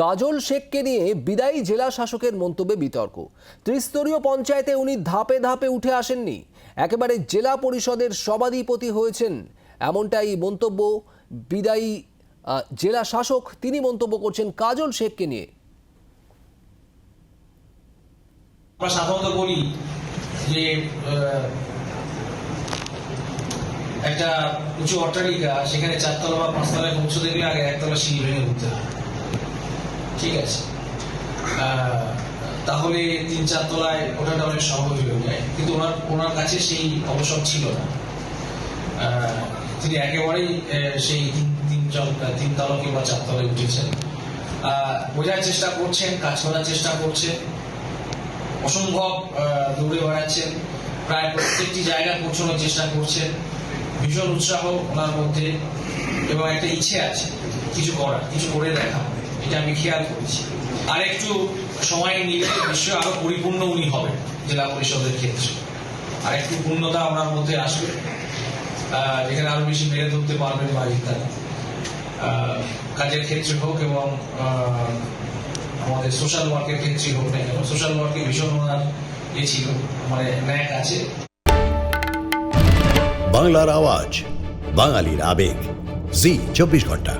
কাজল শেখকে নিয়ে বিদায়ী জেলা শাসকের মন্তব্যে বিতর্ক। ত্রিস্তরীয় পঞ্চায়েতে উনি ধাপে ধাপে উঠে আসেননি। একেবারে জেলা পরিষদের সভাধিপতি হয়েছেন এমনটাই মন্তব্য বিদায়ী জেলা শাসক তিনি মন্তব্য করছেন কাজল শেখকে নিয়ে। সাধারণত বলি যে একটা উঁচু অট্টালিকা, সেখানে চারতলা বা পাঁচতলায় পৌঁছে দেখলে আগে একতলা সিঁড়ি ভেঙে উঠতে হয়। ঠিক আছে। তাহলে তিন চার তলায় ওঠাটা অনেক সহজ হয়ে যায়। কিন্তু ওনার ওনার কাছে সেই অবসর ছিল না। তিনি একেবারেই সেই তিন তিন তিন তলা কিংবা চার তলায় উঠেছেন। বোঝার চেষ্টা করছেন, কাজ করার চেষ্টা করছেন। অসম্ভব দৌড়ে বেড়াচ্ছেন। প্রায় প্রত্যেকটি জায়গায় পৌঁছানোর চেষ্টা করছেন। ভীষণ উৎসাহ ওনার মধ্যে। এবং একটা ইচ্ছে আছে, কিছু করার, কিছু করে দেখা এটা আমি খেয়াল করেছি। আর একটু সময় নিলে নিশ্চয়ই আরও পরিপূর্ণ উনি হবেন জেলা পরিষদের ক্ষেত্রে। আর একটু পূর্ণতা আমার মধ্যে আসবে। যেখানে আরও বেশি মেরে ধরতে পারবেন বা ইত্যাদি। কাজের ক্ষেত্রে হোক এবং আমাদের সোশ্যাল ওয়ার্কের ক্ষেত্রে হোক না কেন সোশ্যাল ওয়ার্কে ভীষণ ওনার এ ছিল মানে ন্যাক আছে। বাংলার আওয়াজ, বাঙালির আবেগ। জি, চব্বিশ ঘণ্টা।